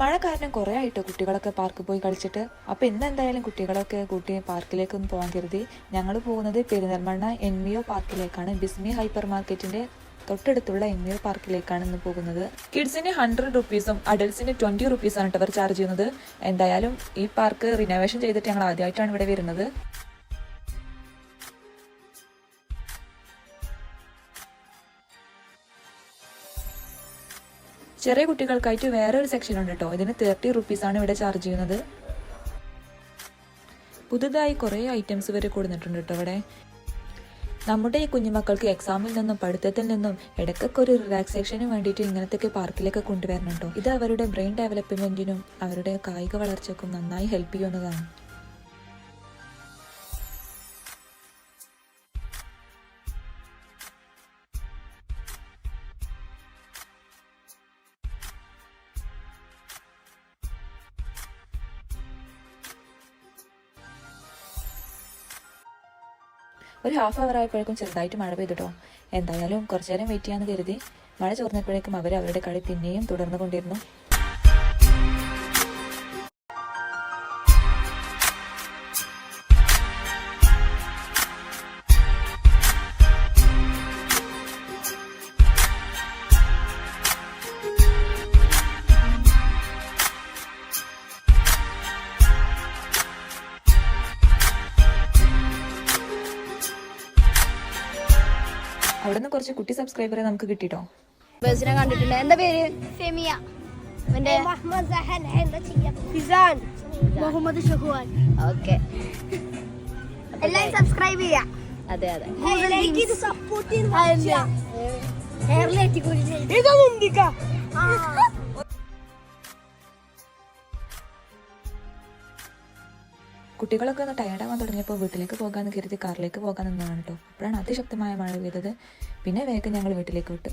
മഴ കാരണം കുറേ ആയിട്ട് കുട്ടികളൊക്കെ പാർക്കിൽ പോയി കളിച്ചിട്ട്. അപ്പോൾ ഇന്ന് എന്തായാലും കുട്ടികളൊക്കെ കൂട്ടി പാർക്കിലേക്ക് ഒന്ന് പോകാൻ കരുതി. ഞങ്ങൾ പോകുന്നത് പെരിന്തൽമണ്ണ എൻ വി ഒ പാർക്കിലേക്കാണ് ബിസ്മി ഹൈപ്പർ മാർക്കറ്റിന്റെ തൊട്ടടുത്തുള്ള എൻ വി ഒ പാർക്കിലേക്കാണ് ഇന്ന് പോകുന്നത്. കിഡ്സിന് ഹൺഡ്രഡ് റുപ്പീസും അഡൽസിന് ട്വന്റി റുപ്പീസാണ് അവർ ചാർജ് ചെയ്യുന്നത്. എന്തായാലും ഈ പാർക്ക് റിനോവേഷൻ ചെയ്തിട്ട് ഞങ്ങൾ ആദ്യമായിട്ടാണ് ഇവിടെ വരുന്നത്. ചെറിയ കുട്ടികൾക്കായിട്ട് വേറെ ഒരു സെക്ഷൻ ഉണ്ട് കേട്ടോ ഇതിന് തേർട്ടി റുപ്പീസാണ് ഇവിടെ ചാർജ് ചെയ്യുന്നത്. പുതുതായി കുറേ ഐറ്റംസ് വരെ കൊടുത്തിട്ടുണ്ട് കേട്ടോ ഇവിടെ. നമ്മുടെ ഈ കുഞ്ഞുമക്കൾക്ക് എക്സാമിൽ നിന്നും പഠിത്തത്തിൽ നിന്നും ഇടയ്ക്കൊക്കെ ഒരു റിലാക്സേഷന് വേണ്ടിയിട്ട് ഇങ്ങനത്തെ പാർക്കിലൊക്കെ കൊണ്ടുവരണം കേട്ടോ ഇത് അവരുടെ ബ്രെയിൻ ഡെവലപ്മെന്റിനും അവരുടെ കായിക വളർച്ചയ്ക്കും നന്നായി ഹെൽപ്പ് ചെയ്യുന്നതാണ്. ഒരു ഹാഫ് അവർ ആയപ്പോഴേക്കും ചെറുതായിട്ട് മഴ പെയ്തിട്ടോ. എന്തായാലും കുറച്ചു നേരം വെയിറ്റ് ചെയ്യാന്ന് കരുതി. മഴ ചോർന്നപ്പോഴേക്കും അവർ അവരുടെ കളി പിന്നെയും തുടർന്നു കൊണ്ടിരുന്നു അവിടെ നിന്ന് കുറച്ച് കുട്ടി സബ്സ്ക്രൈബറെ നമുക്ക് കിട്ടിട്ടോ? ബസിനെ കണ്ടിട്ടുണ്ട്? എന്താ പേര്? ഫെമിയ. എന്റെ മുഹമ്മദ് സഹൻ. എന്താ ചെയ്യാ? ഫിസാൻ. മുഹമ്മദ് ഷഹുവാൻ. ഓക്കെ. എല്ലാവരും സബ്സ്ക്രൈബ് ചെയ്യാ. അതെ അതെ. ലൈക്ക് സപ്പോർട്ട് ഇതാ മുന്തിക്ക കുട്ടികളൊക്കെ ഒന്ന് ടയർഡാവാൻ തുടങ്ങിയപ്പോൾ വീട്ടിലേക്ക് പോകാമെന്ന് കരുതി കാറിലേക്ക് പോകാൻ നിന്നതാണ് കേട്ടോ അപ്പോഴാണ് അതിശക്തമായ മഴ പെയ്തത്. പിന്നെ വേഗം ഞങ്ങൾ വീട്ടിലേക്ക് വിട്ടു.